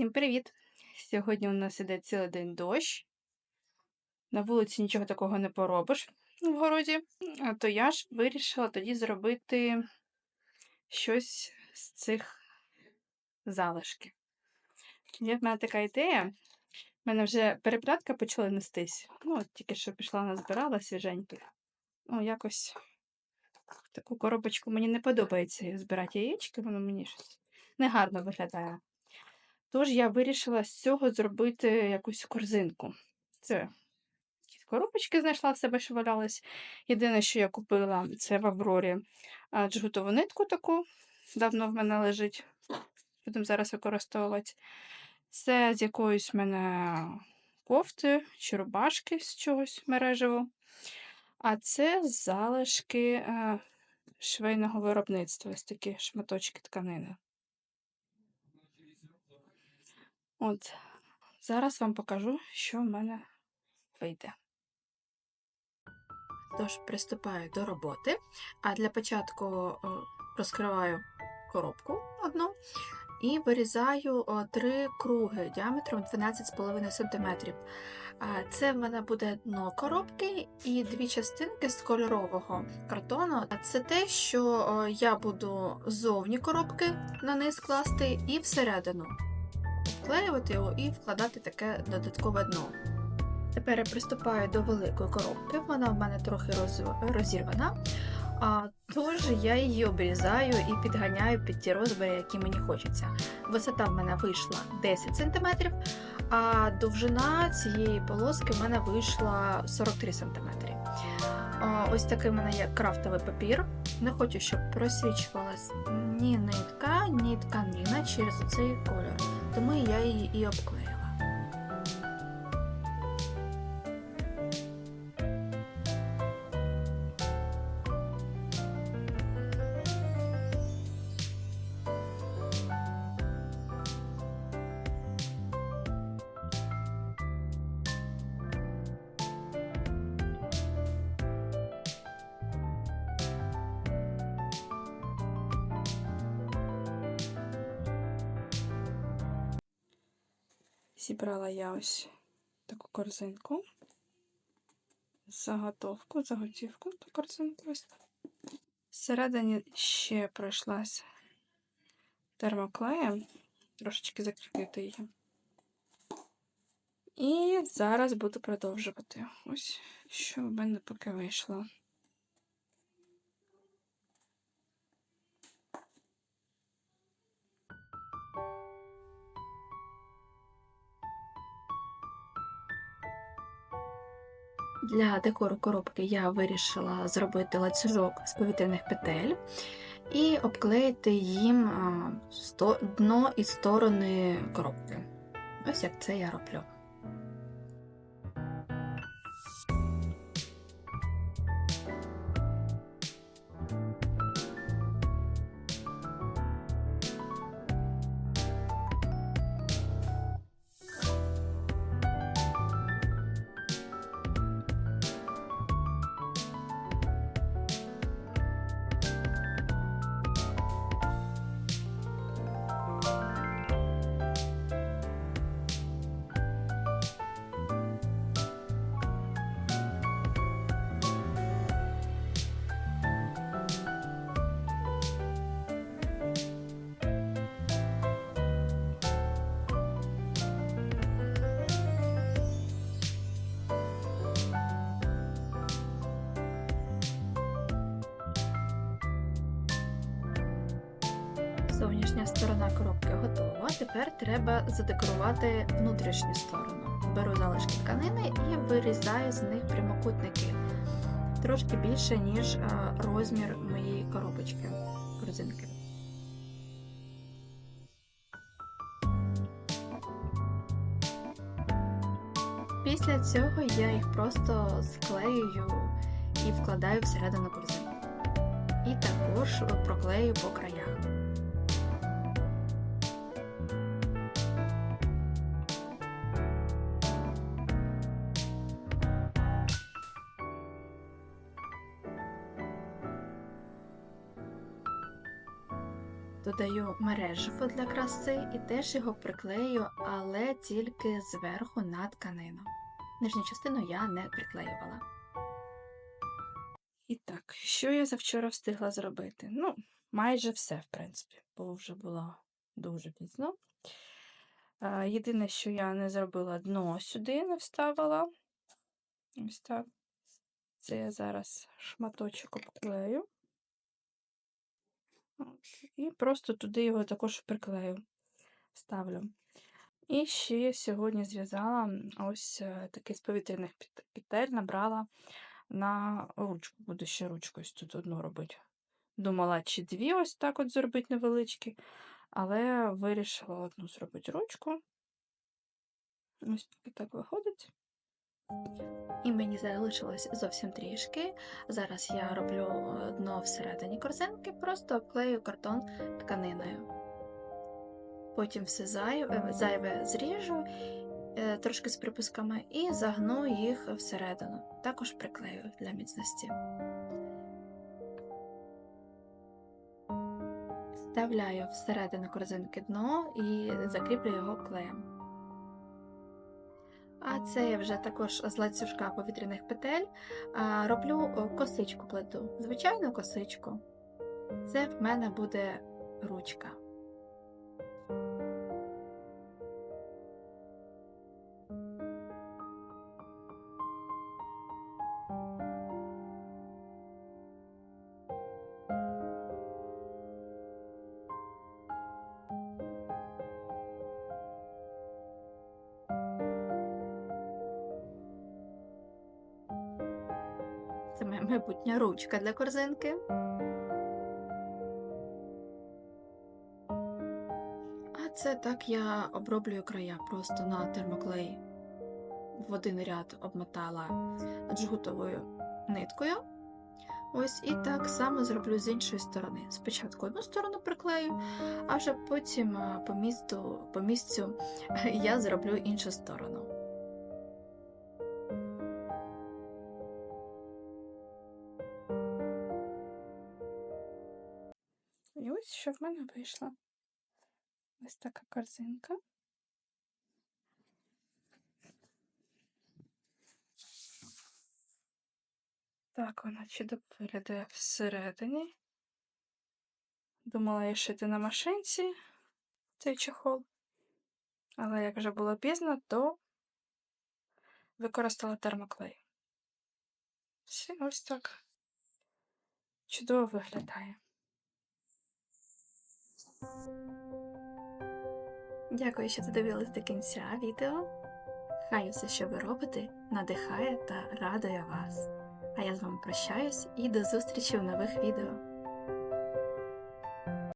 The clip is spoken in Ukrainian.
Всім привіт! Сьогодні у нас іде цілий день дощ. На вулиці нічого такого не поробиш в городі. А то я ж вирішила тоді зробити щось з цих залишків. Є в мене така ідея. В мене вже переплятка почала нестись. Ну, от тільки що пішла назбирала свіженьких. Ну, якось таку коробочку мені не подобається збирати яєчки, воно мені щось негарно виглядає. Тож я вирішила з цього зробити якусь корзинку. Це якісь коробочки знайшла в себе, що валялись. Єдине, що я купила, це в Аврорі джгутову нитку таку. Давно в мене лежить. Будемо зараз використовувати. Це з якоїсь в мене кофти чи рубашки з чогось мережево. А це залишки е, швейного виробництва, ось такі шматочки тканини. От, зараз вам покажу, що в мене вийде. Тож, приступаю до роботи, а для початку розкриваю коробку одну і вирізаю три круги діаметром 12,5 см. Це в мене буде дно коробки і дві частинки з кольорового картону. Це те, що я буду ззовні коробки на низ класти і всередину вклеювати його і вкладати таке додаткове дно. Тепер я приступаю до великої коробки, вона в мене трохи роз... розірвана, а, тож я її обрізаю і підганяю під ті розміри, які мені хочеться. Висота в мене вийшла 10 см, а довжина цієї полоски в мене вийшла 43 см. Ось такий в мене є крафтовий папір. Не хочу, щоб просвічувалась ні нитка, ні тканина через цей кольор, тому я її і обклеїла. Зібрала я ось таку корзинку, заготовку, заготівку до корзинки. ось. Всередині ще пройшлася термоклеєм, трошечки закріпити її. І зараз буду продовжувати. Ось що в мене поки вийшло. Для декору коробки я вирішила зробити ланцюжок з повітряних петель і обклеїти їм дно і сторони коробки. Ось як це я роблю. Зовнішня сторона коробки готова. Тепер треба задекорувати внутрішню сторону. Беру залишки тканини і вирізаю з них прямокутники трошки більше, ніж розмір моєї коробочки корзинки. Після цього я їх просто склеюю і вкладаю всередину корзинку. І також проклею по краях. Додаю мережево для краси і теж його приклею, але тільки зверху на тканину. Нижню частину я не приклеювала. І так, що я завчора встигла зробити? Ну, майже все, в принципі, бо вже було дуже пізно. Єдине, що я не зробила дно сюди, не вставила. Ось так. Це я зараз шматочок обклею. От, І просто туди його також приклею, ставлю. І ще сьогодні зв'язала ось е, такий з повітряних петель, набрала на ручку. Буду ще ручку ось тут одну робити. Думала, чи дві ось так от зробити невеличкі, але вирішила одну зробити ручку. Ось поки так виходить. І мені залишилось зовсім трішки. Зараз я роблю дно всередині корзинки, просто обклею картон тканиною. Потім все зайве, зайве зріжу е, трошки з припусками і загну їх всередину. Також приклею для міцності. Вставляю всередину корзинки дно і закріплю його клеєм. А це я вже також з ланцюжка повітряних петель роблю косичку плету. Звичайну косичку. Це в мене буде ручка. Майбутня ручка для корзинки. А це так я оброблюю края просто на термоклеї. В один ряд обмотала джгутовою ниткою. Ось і так само зроблю з іншої сторони. Спочатку одну сторону приклею, а вже потім по місту, по місцю я зроблю іншу сторону. І ось що в мене вийшло. Ось така корзинка. Так, вона чудово виглядає всередині. Думала я шити на машинці цей чехол. Але як вже було пізно, то використала термоклей. Все, ось так. Чудово виглядає. Дякую, що додивились до кінця відео. Хай усе, що ви робите, надихає та радує вас. А я з вами прощаюсь і до зустрічі в нових відео.